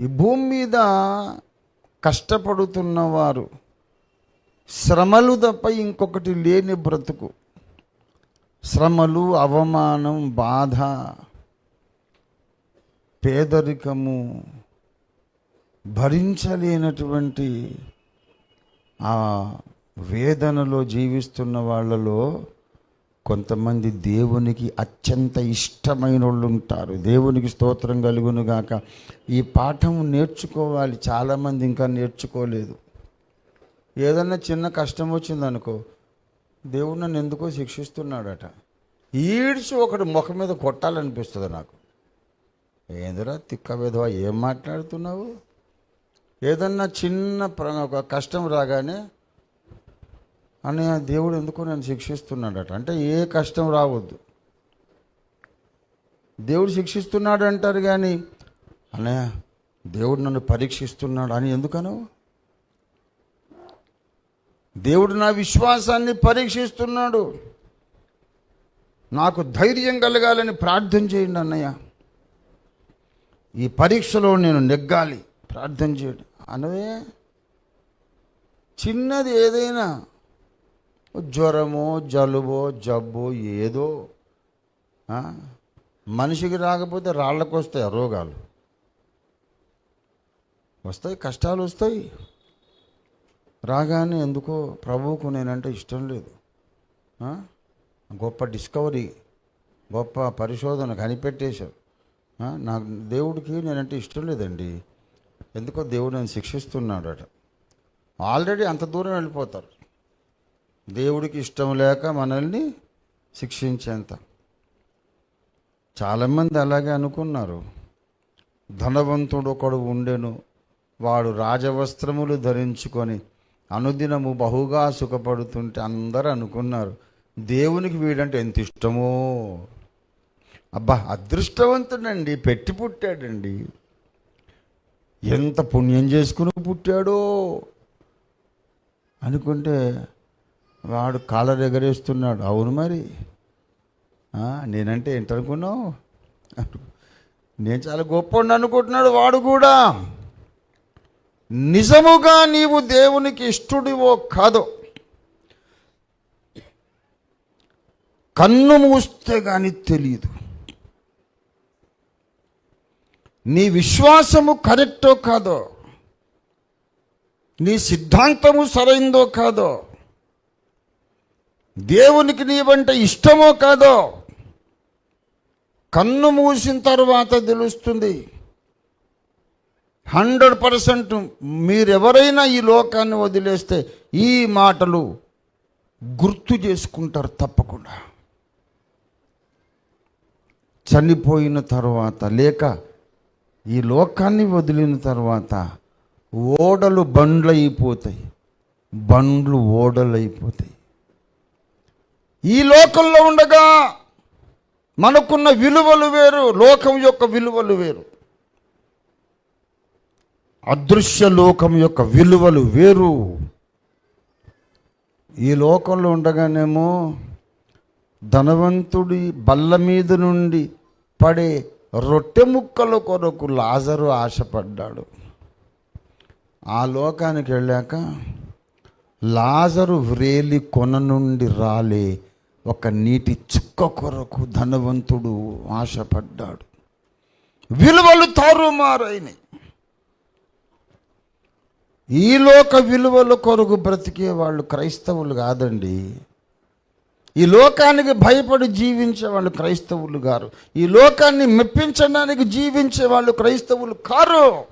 ఈ భూమి మీద కష్టపడుతున్నవారు శ్రమలు తప్ప ఇంకొకటి లేని బ్రతుకు. శ్రమలు అవమానం బాధ పేదరికము భరించలేనటువంటి ఆ వేదనలో జీవిస్తున్న వాళ్ళలో కొంతమంది దేవునికి అత్యంత ఇష్టమైన వాళ్ళు ఉంటారు. దేవునికి స్తోత్రం కలుగును గాక ఈ పాఠం నేర్చుకోవాలి. చాలామంది ఇంకా నేర్చుకోలేదు. ఏదన్నా చిన్న కష్టం వచ్చిందనుకో దేవుడు నన్ను ఎందుకో శిక్షిస్తున్నాడట. ఈడ్చి ఒకటి ముఖం మీద కొట్టాలనిపిస్తుంది నాకు. ఏందిరా తిక్క విధవా ఏం మాట్లాడుతున్నావు? ఏదన్నా చిన్న ప్ర- ఒక కష్టం రాగానే అన్నయ్య దేవుడు ఎందుకు నన్ను శిక్షిస్తున్నాడట. అంటే ఏ కష్టం రావద్దు. దేవుడు శిక్షిస్తున్నాడు అంటారు కానీ అన్నయ్య దేవుడు నన్ను పరీక్షిస్తున్నాడు అని ఎందుకను? దేవుడు నా విశ్వాసాన్ని పరీక్షిస్తున్నాడు. నాకు ధైర్యం కలగాలని ప్రార్థన చేయండి అన్నయ్య. ఈ పరీక్షలో నేను నెగ్గాలి. ప్రార్థన చేయండి. అనవే చిన్నది ఏదైనా జ్వరమో జలుబో జబ్బో ఏదో మనిషికి రాకపోతే రాళ్ళకు వస్తాయి ఆ రోగాలు. వస్తాయి కష్టాలు వస్తాయి. రాగానే ఎందుకో ప్రభువుకు నేనంటే ఇష్టం లేదు. గొప్ప డిస్కవరీ గొప్ప పరిశోధన కనిపెట్టేశారు. నాకు దేవుడికి నేనంటే ఇష్టం లేదండి. ఎందుకో దేవుడు నేను శిక్షిస్తున్నాడట. ఆల్రెడీ అంత దూరం వెళ్ళిపోతారు. దేవుడికి ఇష్టం లేక మనల్ని శిక్షించేంత. చాలామంది అలాగే అనుకున్నారు. ధనవంతుడు ఒకడు ఉండెను. వాడు రాజవస్త్రములు ధరించుకొని అనుదినము బహుగా సుఖపడుతుంటే అందరూ అనుకున్నారు దేవునికి వీడంటే ఎంత ఇష్టమో. అబ్బా అదృష్టవంతుడండి పెట్టి పుట్టాడండి. ఎంత పుణ్యం చేసుకుని పుట్టాడో అనుకుంటే వాడు కాలర్ ఎగరేస్తున్నాడు అవును మరి. నేనంటే ఏంటనుకున్నావు నేను చాలా గొప్ప అనుకుంటున్నాడు వాడు కూడా. నిజముగా నీవు దేవునికి ఇష్టడివో కాదో? కన్ను మూస్తే కానీ తెలియదు నీ విశ్వాసము కరెక్టో కాదో? నీ సిద్ధాంతము సరైందో కాదో? దేవునికి నీవంటే ఇష్టమో కాదో కన్ను మూసిన తర్వాత తెలుస్తుంది. హండ్రెడ్ పర్సెంట్ మీరెవరైనా ఈ లోకాన్ని వదిలేస్తే ఈ మాటలు గుర్తు చేసుకుంటారు తప్పకుండా. చనిపోయిన తర్వాత లేక ఈ లోకాన్ని వదిలిన తర్వాత ఓడలు బండ్లు అయిపోతాయి బండ్లు ఓడలు అయిపోతాయి ఈ లోకంలో ఉండగా మనకున్న విలువలు వేరు లోకం యొక్క విలువలు వేరు. అదృశ్య లోకం యొక్క విలువలు వేరు. ఈ లోకంలో ఉండగానేమో ధనవంతుడి బల్ల మీద నుండి పడే రొట్టె ముక్కల కొరకు లాజరు ఆశపడ్డాడు. ఆ లోకానికి వెళ్ళాక లాజరు వ్రేలి కొన నుండి రాలే ఒక నీటి చుక్క కొరకు ధనవంతుడు ఆశపడ్డాడు. విలువలు తారుమారైనవి ఈ లోక విలువల కొరకు బ్రతికే వాళ్ళు క్రైస్తవులు కాదండి. ఈ లోకానికి భయపడి జీవించే వాళ్ళు క్రైస్తవులు గారు. ఈ లోకాన్ని మెప్పించడానికి జీవించే వాళ్ళు క్రైస్తవులు కారు.